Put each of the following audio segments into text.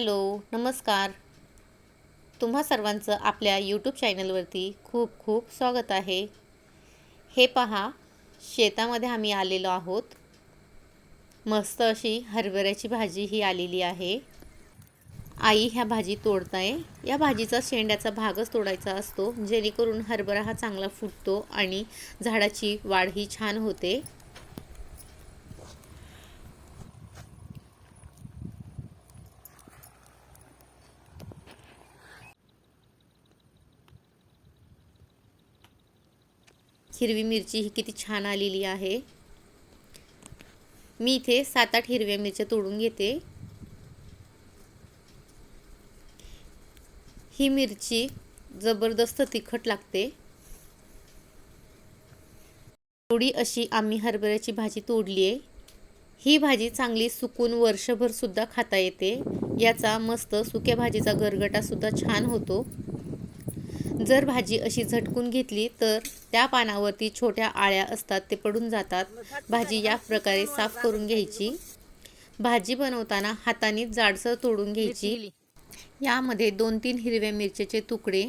Hello नमस्कार. तुम्हा सर्वांचं आपल्या यूट्यूब चॅनलवरती खूप खूप स्वागत आहे. हे पहा शेतामध्ये आम्ही आलेलो आहोत. मस्त अशी हरभऱ्याची भाजी ही आलेली आहे. आई ह्या भाजी तोडताय. या भाजीचा शेंड्याचा भागच तोडायचा असतो जेणेकरून हरभरा हा चांगला फुटतो आणि झाडाची वाढ ही छान होते. हिरवी मिरची ही किती छान आलेली आहे. मी इथे सात आठ हिरव्या मिरच्या तोडून घेते. ही मिरची जबरदस्त तिखट लागते. थोडी अशी आम्ही हरभऱ्याची भाजी तोडली आहे. ही भाजी चांगली सुकून वर्षभर सुद्धा खाता येते. याचा मस्त सुक्या भाजीचा गरगटा सुद्धा छान होतो. जर भाजी अशी झटकून घेतली तर त्या पानावरती छोट्या आळ्या असतात ते पडून जातात. भाजी या प्रकारे साफ करून घ्यायची. भाजी बनवताना हाताने जाडसर तोडून घ्यायची. यामध्ये दोन तीन हिरव्या मिरच्याचे तुकडे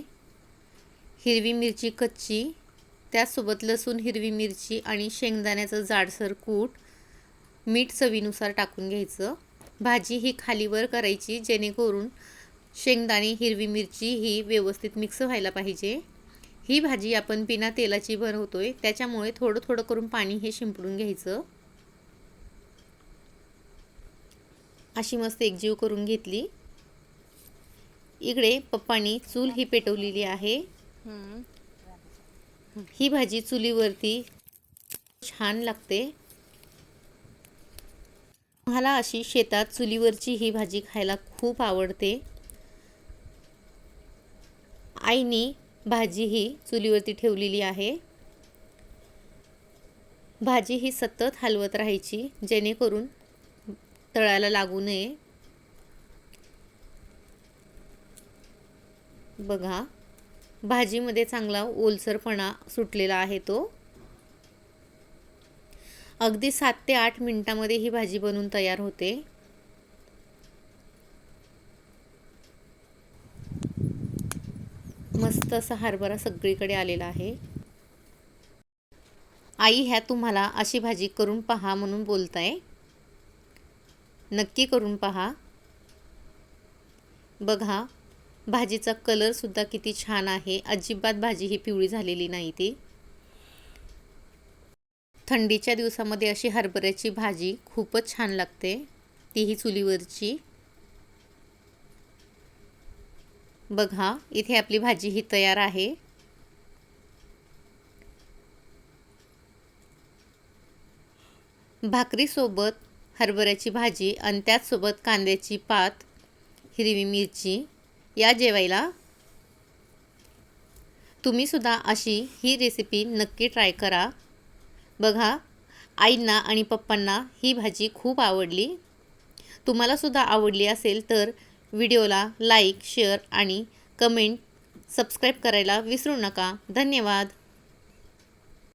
हिरवी मिरची कच्ची त्याचसोबत लसूण हिरवी मिरची आणि शेंगदाण्याचं जाडसर कूट मीठ चवीनुसार टाकून घ्यायचं. भाजी ही खालीवर करायची जेणेकरून शेंगदाणे हिरवी मिरची ही व्यवस्थित मिक्स व्हायला पाहिजे. ही भाजी आपण बिना तेलाची बनवतोय त्याच्यामुळे थोडं थोडं करून पाणी हे शिंपडून घ्यायचं. अशी मस्त एकजीव करून घेतली. इकडे पप्पानी चूल ही पेटवलेली आहे. ही भाजी चुलीवरती छान लागते. मला अशी शेतात चुलीवरची ही भाजी खायला खूप आवडते. आईनी भाजी ही चुलीवरती ठेवलेली आहे. भाजी ही सतत हलवत राहायची जेणेकरून तळाला लागू नये. बघा भाजीमध्ये चांगला ओलसरपणा सुटलेला आहे तो. अगदी सात ते आठ मिनिटामध्ये ही भाजी बनवून तयार होते. मस्त असा हरभरा सगळीकडे आलेला आहे. आई ह्या तुम्हाला अशी भाजी करून पहा म्हणून बोलताय. नक्की करून पहा. बघा भाजीचा कलरसुद्धा किती छान आहे. अजिबात भाजी ही पिवळी झालेली नाही ती. थंडीच्या दिवसामध्ये अशी हरभऱ्याची भाजी खूपच छान लागते. तीही चुलीवरची. बघा इथे आपली भाजी ही तयार आहे. भाकरीसोबत हरभऱ्याची भाजी आणि त्याचसोबत कांद्याची पात हिरवी मिरची या जेवायला तुम्हीसुद्धा अशी ही रेसिपी नक्की ट्राय करा. बघा आईंना आणि पप्पांना ही भाजी खूप आवडली. तुम्हालासुद्धा आवडली असेल तर व्हिडिओला लाईक शेअर आणि कमेंट सबस्क्राईब करायला विसरू नका. धन्यवाद.